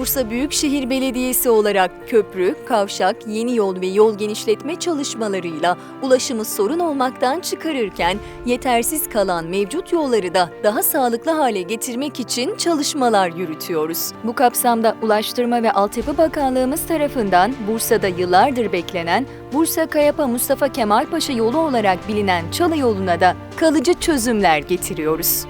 Bursa Büyükşehir Belediyesi olarak köprü, kavşak, yeni yol ve yol genişletme çalışmalarıyla ulaşımı sorun olmaktan çıkarırken yetersiz kalan mevcut yolları da daha sağlıklı hale getirmek için çalışmalar yürütüyoruz. Bu kapsamda Ulaştırma ve Altyapı Bakanlığımız tarafından Bursa'da yıllardır beklenen Bursa Kayapa Mustafa Kemal Paşa yolu olarak bilinen Çalı yoluna da kalıcı çözümler getiriyoruz.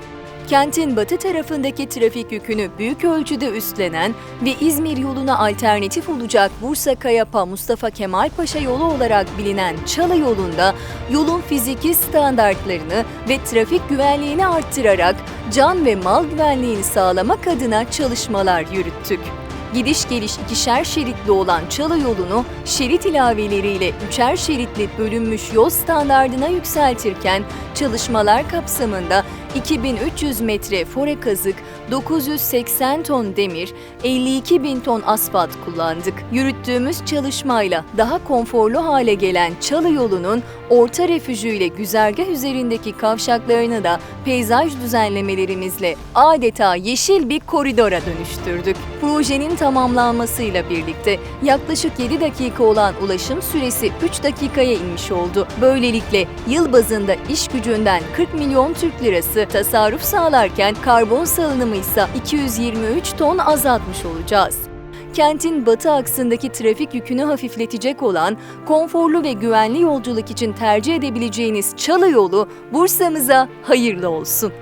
Kentin batı tarafındaki trafik yükünü büyük ölçüde üstlenen ve İzmir yoluna alternatif olacak Bursa Kayapa Mustafa Kemal Paşa yolu olarak bilinen Çalı yolunda yolun fiziki standartlarını ve trafik güvenliğini arttırarak can ve mal güvenliğini sağlamak adına çalışmalar yürüttük. Gidiş geliş ikişer şeritli olan Çalı yolunu şerit ilaveleriyle üçer şeritli bölünmüş yol standardına yükseltirken çalışmalar kapsamında 2300 metre fore kazık, 980 ton demir, 52 bin ton asfalt kullandık. Yürüttüğümüz çalışmayla daha konforlu hale gelen Çalı yolunun orta refüjüyle güzergah üzerindeki kavşaklarını da peyzaj düzenlemelerimizle adeta yeşil bir koridora dönüştürdük. Projenin tamamlanmasıyla birlikte yaklaşık 7 dakika olan ulaşım süresi 3 dakikaya inmiş oldu. Böylelikle yıl bazında iş gücünden 40 milyon Türk lirası tasarruf sağlarken karbon salınımı ise 223 ton azaltmış olacağız kentin batı aksındaki trafik yükünü hafifletecek olan konforlu ve güvenli yolculuk için tercih edebileceğiniz Çalı yolu Bursa'mıza hayırlı olsun.